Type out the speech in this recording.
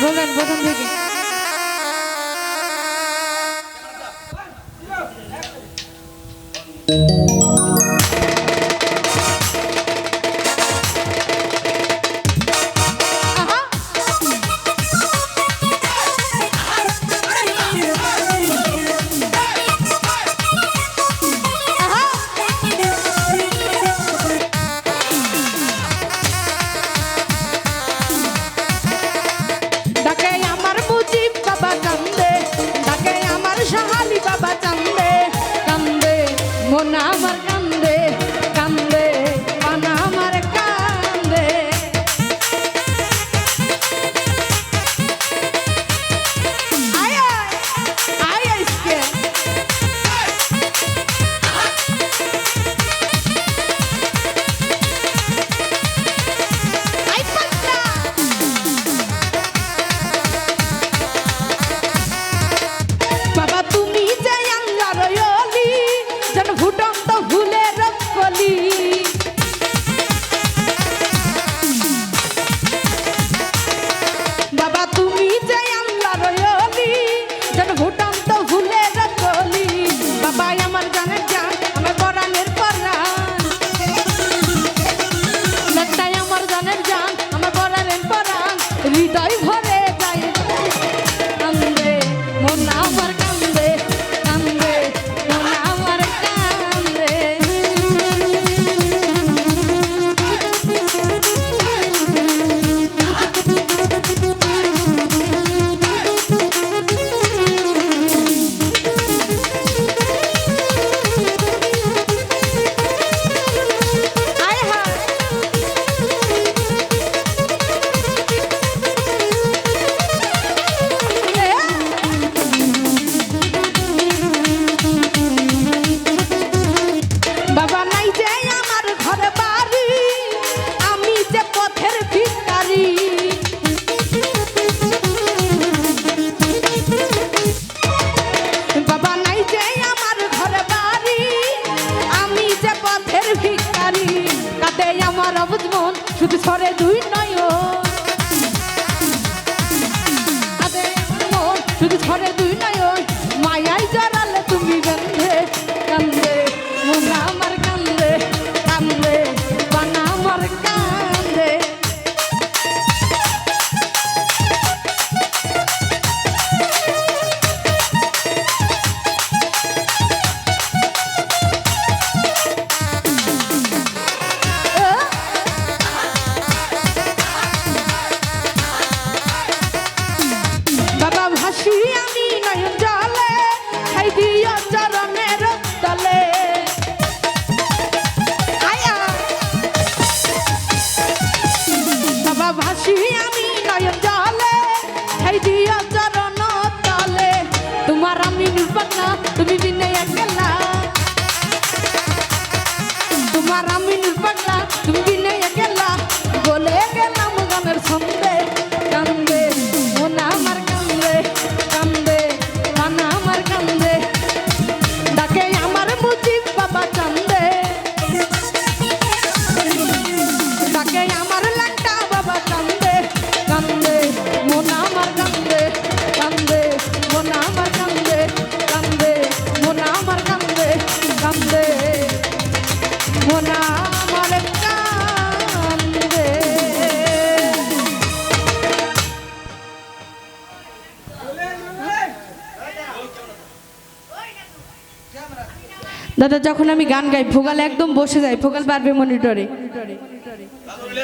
রোলেন প্রথম থেকে। Angelita ঝরে দুই নয় ভাসি আমি নয়ন জলে। এই দিও চরণ তলে। তোমার আমি নির্বাচনা তুমি বিনয় একলা। তোমার আমি নির্বাচনা তুমি বিনয় একলা। দাদা যখন আমি গান গাই ভোগাল একদম বসে যায় ভোগাল পারবে মনিটরে। তাহলে